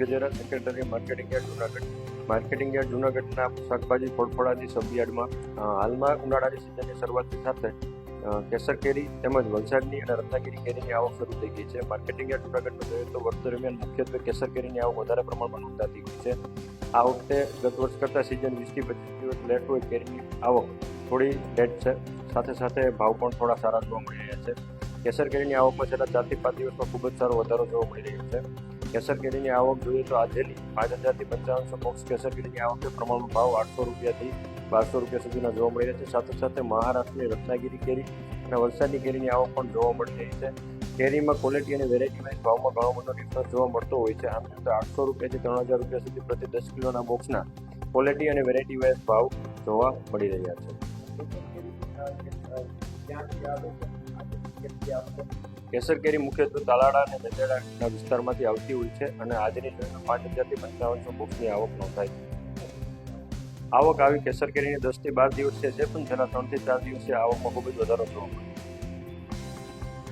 Gajera secretary marketing yard Junagadh. Marketing yard જુનાગઢના શાકભાજી ફળફળાદી સબયાર્ડમાં હાલમાં ઉનાળાની સિઝનની શરૂઆતની સાથે કેસર કેરી તેમજ વલસાડની અને રત્નાગીરી કેરીની આવક શરૂ થઈ ગઈ છે. માર્કેટિંગ યાર્ડ જુનાગઢમાં જોઈએ તો વર્ષ દરમિયાન મુખ્યત્વે કેસર કેરીની આવક વધારે પ્રમાણમાં નોંધાતી હોય છે. આ વખતે ગત વર્ષ કરતાં સિઝન વીસથી પચીસ દિવસ લેટ હોય કેરીની આવક થોડી લેટ છે. સાથે સાથે ભાવ પણ થોડા સારા જોવા મળી રહ્યા છે. કેસર કેરીની આવકમાં છેલ્લા ચારથી પાંચ દિવસમાં ખૂબ જ સારો વધારો જોવા મળી રહ્યો છે. કેસર કેરીની આવક જોઈએ તો આજેની પાંચ હજારથી પંચાવનસો બોક્સ કેસર કેરીની આવકે પ્રમાણમાં ભાવ આઠસો રૂપિયાથી બારસો રૂપિયા સુધીના જોવા મળી રહ્યા છે. સાથે સાથે મહારાષ્ટ્રની રત્નાગીરી કેરી અને વલસાડની કેરીની આવક પણ જોવા મળી રહી છે. કેરીમાં ક્વોલિટી અને વેરાયટી વાઇઝ ભાવમાં ઘણો બધો ડિફરન્સ જોવા મળતો હોય છે. આમ છતાં આઠસો રૂપિયાથી ત્રણ હજાર રૂપિયા સુધી પ્રતિ દસ કિલોના બોક્સના ક્વોલિટી અને વેરાયટી વાઇઝ ભાવ જોવા મળી રહ્યા છે. કેસર કેરી મુખ્યત્વે તાલાળા અને મેંદરડાના વિસ્તારમાંથી આવતી હોય છે અને આજની તારીખે પાંચ હજારથી પંચાવનસો બોક્સની આવક નોંધાય છે. આવક આવી કેસર કેરીની દસથી બાર દિવસ છે, જે પણ છેલ્લા ત્રણથી ચાર દિવસે આવકમાં ખૂબ જ વધારો જોવા મળ્યો.